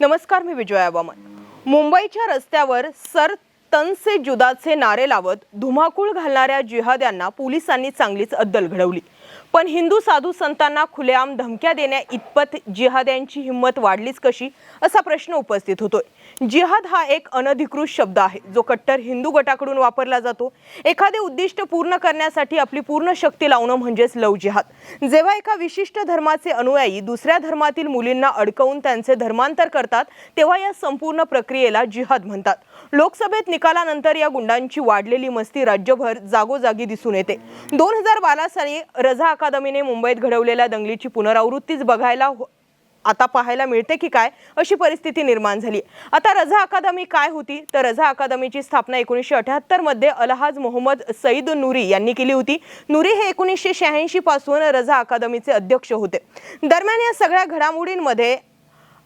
नमस्कार मी विजया वामन. मुंबईच्या रस्त्यावर सर तनसे जुदाचे नारे लावत धुमाकूळ घालणाऱ्या जिहाद्यांना पोलिसांनी चांगलीच अद्दल घडवली. पण हिंदू साधू संतांना खुलेआम धमक्या देण्या इतपत जिहाद्यांची हिंमत वाढलीच कशी असा प्रश्न उपस्थित होतोय. जिहाद हा एक अनधिकृत शब्द आहे जो कट्टर हिंदू गटाकडून वापरला जातो. एखादे उद्दिष्ट पूर्ण करण्यासाठी आपली पूर्ण शक्ती लावणं म्हणजेच लव जिहाद. जेव्हा एका विशिष्ट धर्माचे अनुयायी दुसऱ्या धर्मातील मुलींना अडकवून त्यांचे धर्मांतर करतात तेव्हा या संपूर्ण प्रक्रियेला जिहाद म्हणतात. लोकसभेत निकालानंतर या गुंडांची वाढलेली मस्ती राज्यभर जागोजागी दिसून येते. दोन हजार बारा साली रझा अकादमीने मुंबईत घडवलेल्या दंगलीची पुनरावृत्तीच बघायला हो- आता पाहायला मिळते की काय अशी परिस्थिती निर्माण झाली. आता रझा अकादमी काय होती? तर रझा अकादमीची स्थापना एकोणीसशे अठ्याहत्तरमध्ये अलहाज मोहम्मद सईद नुरी यांनी केली होती. नुरी हे एकोणीसशे शहाऐंशी पासून रझा अकादमीचे अध्यक्ष होते. दरम्यान या सगळ्या घडामोडींमध्ये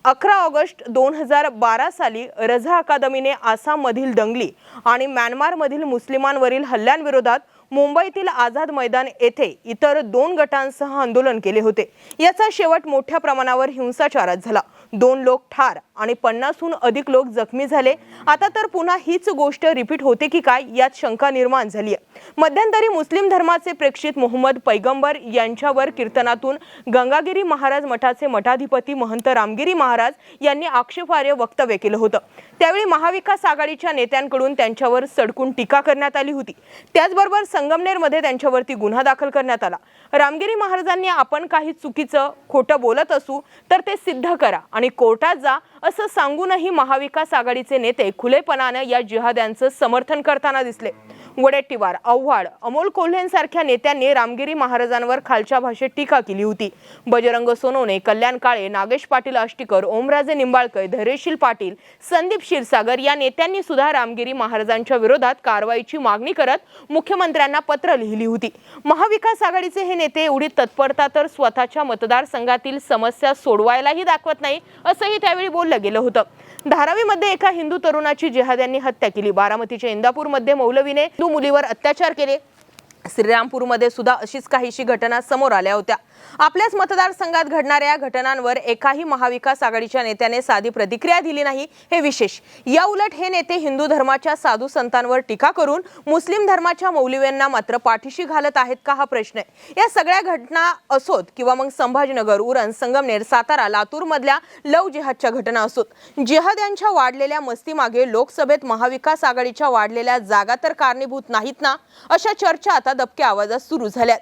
अकरा ऑगस्ट दोन हजार बारा साली रझा अकादमीने आसाममधील दंगली आणि म्यानमारमधील मुस्लिमांवरील हल्ल्यांविरोधात मुंबईतील आझाद मैदान येथे इतर दोन गटांसह आंदोलन केले होते. याचा शेवट मोठ्या प्रमाणावर हिंसाचारात झाला. दोन लोक ठार आणि पन्नासहून अधिक लोक जखमी झाले. आता तर पुन्हा हीच गोष्ट रिपीट होते की काय यात शंका निर्माण झाली आहे मध्यंतरी मुस्लिम धर्माचे प्रेक्षित मोहम्मद पैगंबर यांच्यावर कीर्तनातून गंगागिरी महाराज मठाचे मठाधिपती महंत रामगिरी महाराज यांनी आक्षेपार्ह वक्तव्य केलं होतं. त्यावेळी महाविकास आघाडीच्या नेत्यांकडून त्यांच्यावर सडकून टीका करण्यात आली होती. त्याचबरोबर संगमनेरमध्ये त्यांच्यावरती गुन्हा दाखल करण्यात आला. रामगिरी महाराजांनी आपण काही चुकीचं खोटं बोलत असू तर ते सिद्ध करा आणि कोर्टात जा असं सांगूनही महाविकास आघाडीचे नेते खुलेपणानं या जिहाद्यांचं समर्थन करताना दिसले. वडेट्टीवार आव्हाड. अमोल कोल्हेंसारख्या नेत्यांनी रामगिरी महाराजांवर खालच्या भाषेत टीका केली होती. बजरंग सोनवणे कल्याण काळे नागेश पाटील आष्टीकर ओमराजे निंबाळकर धैर्यशील पाटील संदीप क्षीरसागर या नेत्यांनी सुद्धा रामगिरी महाराजांच्या विरोधात कारवाईची मागणी करत मुख्यमंत्र्यांना पत्र लिहिली होती. महाविकास आघाडीचे हे नेते एवढी तत्परता तर स्वतःच्या मतदारसंघातील समस्या सोडवायलाही दाखवत नाही असंही त्यावेळी बोललं गेलं होतं. धारावीमध्ये एका हिंदू तरुणाची जिहाद्यांनी हत्या केली. बारामतीच्या इंदापूरमध्ये मौलवीने हिंदू मुलीवर अत्याचार केले. श्रीरामपूरमध्ये सुद्धा अशीच काहीशी घटना समोर आल्या होत्या. आपल्याच मतदारसंघात घडणाऱ्या या घटनांवर एकाही महाविकास आघाडीच्या नेत्याने साधी प्रतिक्रिया दिली नाही हे विशेष. या उलट हे नेते हिंदू धर्माच्या साधू संतांवर टीका करून मुस्लिम धर्माच्या मौलव्यांना मात्र पाठीशी घालत आहेत का हा प्रश्न आहे. या सगळ्या घटना असोत किंवा मग संभाजीनगर उरण संगमनेर सातारा लातूरमधल्या लव जिहादच्या घटना असोत. जिहाद यांच्या वाढलेल्या मस्तीमागे लोकसभेत महाविकास आघाडीच्या वाढलेल्या जागा तर कारणीभूत नाहीत ना? अशा चर्चा आता दबक्या आवाजात सुरू झाल्यात.